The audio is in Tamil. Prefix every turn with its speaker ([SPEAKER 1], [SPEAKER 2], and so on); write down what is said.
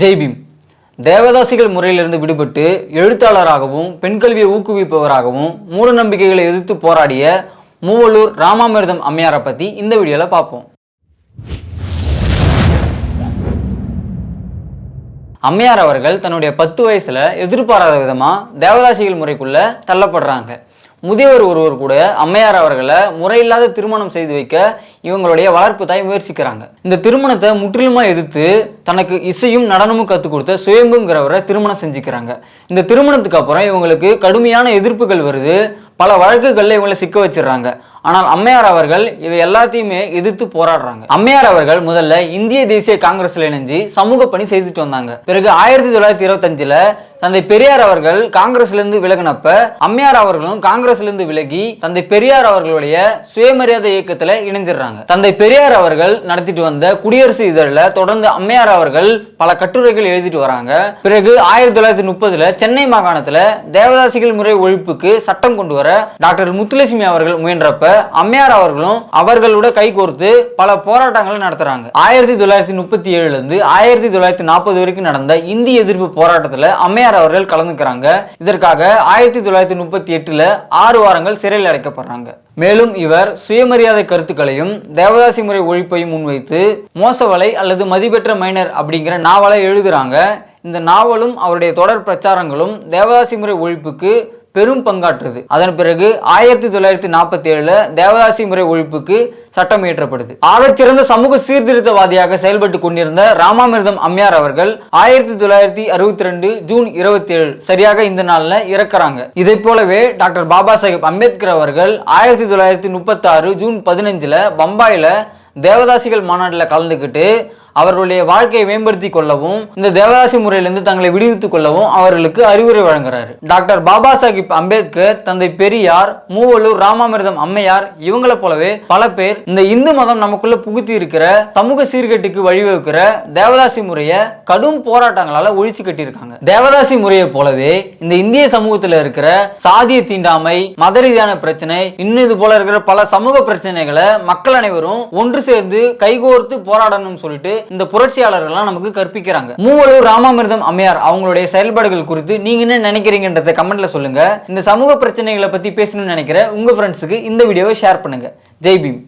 [SPEAKER 1] ஜெய்பீம் தேவதாசிகள் முறையிலிருந்து விடுபட்டு எழுத்தாளராகவும் பெண் கல்வியை ஊக்குவிப்பவராகவும் மூட நம்பிக்கைகளை எதிர்த்து போராடிய மூவலூர் ராமாமிர்தம் அம்மையாரை பற்றி இந்த வீடியோவில் பார்ப்போம். அம்மையார் அவர்கள் தன்னுடைய பத்து வயசில் எதிர்பாராத விதமாக தேவதாசிகள் முறைக்குள்ளே தள்ளப்படுறாங்க. முதியவர் ஒருவர் கூட அம்மையார் அவர்களை முறையில்லாத திருமணம் செய்து வைக்க இவங்களுடைய வளர்ப்பு தாய் முயற்சிக்கிறாங்க. இந்த திருமணத்தை முற்றிலுமா எதிர்த்து தனக்கு இசையும் நடனமும் கற்றுக் கொடுத்த சுயம்புங்கிறவரை திருமணம் செஞ்சுக்கிறாங்க. இந்த திருமணத்துக்கு அப்புறம் இவங்களுக்கு கடுமையான எதிர்ப்புகள் வருது. பல வழக்குகளில் இவங்களை சிக்க வச்சிடுறாங்க. ஆனால் அம்மையார் அவர்கள் இவை எல்லாத்தையுமே எதிர்த்து போராடுறாங்க. அம்மையார் அவர்கள் முதல்ல இந்திய தேசிய காங்கிரஸ்ல இணைஞ்சு சமூக பணி செய்துட்டு வந்தாங்க. பிறகு ஆயிரத்தி தொள்ளாயிரத்தி இருபத்தஞ்சுல தந்தை பெரியார் அவர்கள் காங்கிரஸ்ல இருந்து விலகினப்ப அம்மையார் அவர்களும் காங்கிரஸ்ல இருந்து விலகி தந்தை பெரியார் அவர்களுடைய சுயமரியாதை இயக்கத்தில் இணைஞ்சிடுறாங்க. தந்தை பெரியார் அவர்கள் நடத்திட்டு வந்த குடியரசு இதழில் தொடர்ந்து அம்மையார் அவர்கள் பல கட்டுரைகள் எழுதிட்டு வராங்க. பிறகு ஆயிரத்தி தொள்ளாயிரத்தி முப்பதுல சென்னை மாகாணத்துல தேவதாசிகள் முறை ஒழிப்புக்கு சட்டம் கொண்டு வர டாக்டர் முத்துலட்சுமி அவர்கள் முயன்றப்ப அம்மையார் அவர்களும் அவர்களோட கைகோர்த்து பல போராட்டங்களை நடத்துறாங்க. ஆயிரத்தி தொள்ளாயிரத்தி முப்பத்தி ஏழுல இருந்து ஆயிரத்தி தொள்ளாயிரத்தி நாற்பது வரைக்கும் நடந்த இந்திய எதிர்ப்பு போராட்டத்துல அம்மையார் அவர்கள் கலந்துக்கிறாங்க. இதற்காக ஆயிரத்தி தொள்ளாயிரத்தி முப்பத்தி எட்டுல ஆறு வாரங்கள் சிறையில் அடைக்கப்படுறாங்க. மேலும் இவர் சுயமரியாதை கருத்துக்களையும் தேவதாசி முறை ஒழிப்பையும் முன்வைத்து மோசவலை அல்லது மதிப்பெற்ற மைனர் அப்படிங்கிற நாவலை எழுதுறாங்க. இந்த நாவலும் அவருடைய தொடர் பிரச்சாரங்களும் தேவதாசி முறை ஒழிப்புக்கு பெரும் பங்காற்றுது. அதன் பிறகு ஆயிரத்தி தொள்ளாயிரத்தி நாற்பத்தி ஏழுல தேவதாசி முறை ஒழிப்புக்கு சட்டம் இயற்றப்படுது. ஆகச்சிறந்த சமூக சீர்திருத்தவாதியாக செயல்பட்டு கொண்டிருந்த ராமாமிர்தம் அம்மையார் அவர்கள் ஆயிரத்தி தொள்ளாயிரத்தி அறுபத்தி ரெண்டு ஜூன் இருபத்தி ஏழு சரியாக இந்த நாள்ல இறக்குறாங்க. இதை போலவே டாக்டர் பாபா சாஹேப் அம்பேத்கர் அவர்கள் ஆயிரத்தி தொள்ளாயிரத்தி முப்பத்தி ஆறு ஜூன் பதினஞ்சுல பம்பாயில தேவதாசிகள் மாநாட்டில் கலந்துக்கிட்டு அவர்களுடைய வாழ்க்கையை மேம்படுத்தி கொள்ளவும் இந்த தேவதாசி முறையிலிருந்து தங்களை விடுவித்துக் கொள்ளவும் அவர்களுக்கு அறிவுரை வழங்குறாரு. டாக்டர் பாபா சாஹிப் அம்பேத்கர் தந்தை பெரியார் மூவலூர் ராமாமிர்தம் அம்மையார் இவங்களை போலவே பல பேர் இந்த இந்து மதம் நமக்குள்ள புகுத்தி இருக்கிற சமூக சீர்கேட்டுக்கு வழிவகுக்கிற தேவதாசி முறையை கடும் போராட்டங்களால ஒழிச்சு கட்டியிருக்காங்க. தேவதாசி முறையை போலவே இந்த இந்திய சமூகத்தில் இருக்கிற சாதிய தீண்டாமை மத ரீதியான பிரச்சனை இன்னும் இது போல இருக்கிற பல சமூக பிரச்சனைகளை மக்கள் அனைவரும் ஒன்று சேர்ந்து கைகோர்த்து போராடணும்னு சொல்லிட்டு இந்த புரட்சியாளர்கள்லாம் நமக்கு கற்பிக்கிறாங்க. மூவலூர் ராமாமிர்தம் அம்மையார் அவங்களுடைய செயல்பாடுகள் குறித்து நீங்க என்ன நினைக்கிறீங்கன்றத கமெண்ட்ல சொல்லுங்க. இந்த சமூக பிரச்சனைகளை பத்தி பேசணும்னு நினைக்கிற உங்க ஃப்ரெண்ட்ஸுக்கு இந்த வீடியோவை ஷேர் பண்ணுங்க. ஜெய் பீம்.